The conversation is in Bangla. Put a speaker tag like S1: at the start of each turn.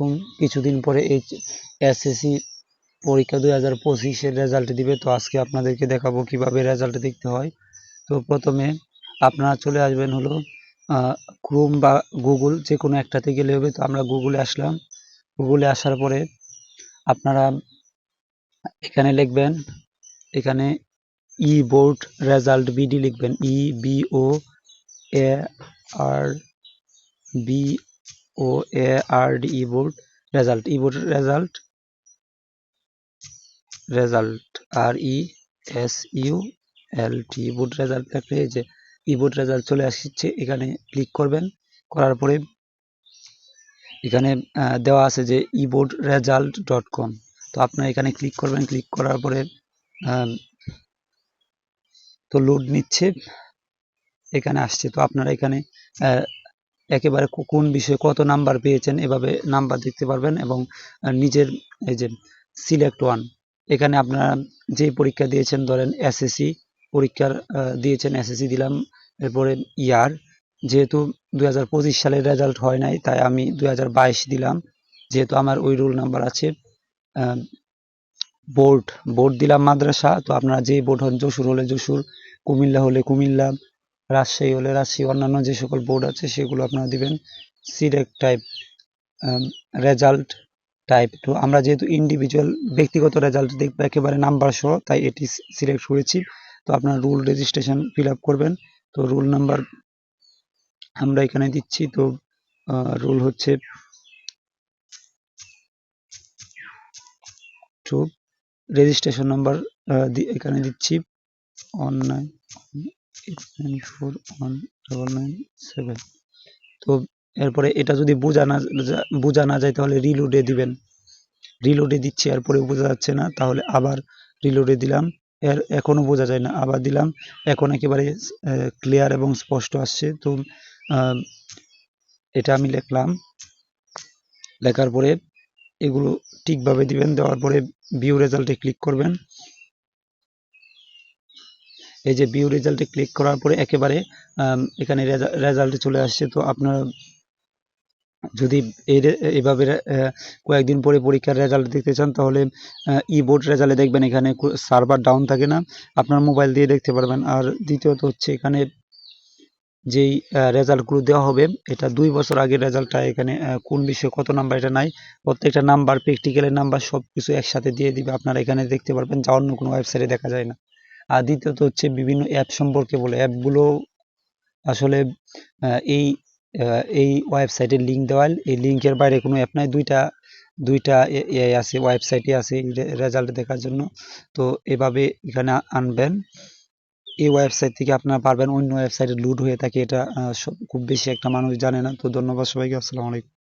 S1: আলাইকুম কিছুদিন পরে এইচ এসএসসি পরীক্ষা দুই হাজার পঁচিশের রেজাল্ট দিবে। তো আজকে আপনাদেরকে দেখাবো কীভাবে রেজাল্ট দেখতে হয়। তো প্রথমে আপনারা চলে আসবেন হলো ক্রোম বা গুগল যে কোনো একটাতে গেলে হবে। তো আমরা গুগলে আসলাম। গুগলে আসার পরে আপনারা এখানে লিখবেন, এখানে ই বোর্ড রেজাল্ট বিডি লিখবেন। E B O A R B O A R D E board result board result result R E S U L T board result দেখলে এই যে ই বোর্ড রেজাল্ট চলে আসছে, এখানে ক্লিক করবেন, করার পরে এখানে দেওয়া আছে যে E board result dot com তো আপনারা এখানে ক্লিক করবেন ক্লিক করার পরে তো লোড নিচ্ছে, এখানে আসছে। তো আপনারা এখানে একেবারে কোন বিষয়ে কত নাম্বার পেয়েছেন এভাবে নাম্বার দেখতে পারবেন এবং নিজের এই যে সিলেক্ট ওয়ান এখানে আপনারা যে পরীক্ষা দিয়েছেন ধরেন এসএসসি পরীক্ষার দিয়েছেন এসএসসি দিলাম, এরপরে ইয়ার যেহেতু দুই হাজার পঁচিশ সালের রেজাল্ট হয় নাই, তাই আমি দুই হাজার বাইশ দিলাম, যেহেতু আমার ওই রোল নাম্বার আছে বোর্ড বোর্ড দিলাম মাদ্রাসা, তো আপনারা যে বোর্ড হন যশোর হলে যশোর, কুমিল্লা হলে কুমিল্লা রাজশাহী হলে রাজশাহী, অন্যান্য যে সকল বোর্ড আছে সেগুলো আপনারা দিবেন। সিলেক্ট টাইপ রেজাল্ট টাইপ তো আমরা যেহেতু ইন্ডিভিজুয়াল ব্যক্তিগত রেজাল্ট দেখব, একেবারে নাম্বার সহ, তাই এটি সিলেক্ট করেছি। তো আপনার রুল রেজিস্ট্রেশন ফিল করবেন। তো রুল নাম্বার আমরা এখানে দিচ্ছি। তো রুল হচ্ছে রেজিস্ট্রেশন নাম্বার এখানে দিচ্ছি। ওয়ান তো এরপরে এটা যদি বোঝা না বোঝা না যায় তাহলে রিলোডে দিবেন। রিলোডে দিচ্ছি, এরপরে বোঝা যাচ্ছে না, তাহলে আবার রিলোডে দিলাম। এর এখনও বোঝা যায় না, আবার দিলাম। এখন একেবারে ক্লিয়ার এবং স্পষ্ট আসছে। তো এটা আমি লিখলাম। লেখার পরে এগুলো ঠিকভাবে দিবেন, দেওয়ার পরে ভিউ রেজাল্টে ক্লিক করবেন। এই যে ভিউ রেজাল্টে ক্লিক করার পরে একেবারে এখানে রেজাল্টে চলে আসছে। তো আপনারা যদি এইভাবে কয়েকদিন পরে পরীক্ষার রেজাল্ট দেখতে চান, তাহলে ই বোর্ড রেজাল্টে দেখবেন এখানে সার্ভার ডাউন থাকে না। আপনার মোবাইল দিয়ে দেখতে পারবেন। আর দ্বিতীয়ত হচ্ছে এখানে যেই রেজাল্টগুলো দেওয়া হবে, এটা দুই বছর আগের রেজাল্টটা এখানে কোন বিষয়ে কত নাম্বার এটা নাই। প্রত্যেকটা নাম্বার প্র্যাকটিক্যালের নাম্বার সব কিছু একসাথে দিয়ে দিবে। আপনারা এখানে দেখতে পারবেন, যা অন্য কোনো ওয়েবসাইটে দেখা যায় না। আর দ্বিতীয়ত হচ্ছে বিভিন্ন অ্যাপ সম্পর্কে বলে। অ্যাপগুলো আসলে এই এই ওয়েবসাইটের লিঙ্ক দেওয়াল। এই লিঙ্কের বাইরে কোনো অ্যাপ নাই। দুইটা দুইটা আছে ওয়েবসাইটে আছে রেজাল্ট দেখার জন্য। তো এভাবে এখানে আনবেন। এই ওয়েবসাইট থেকে আপনারা পারবেন অন্য ওয়েবসাইটে লুড হয়ে থাকে। এটা খুব বেশি একটা মানুষ জানে না। তো ধন্যবাদ সবাইকে। আসসালামু আলাইকুম।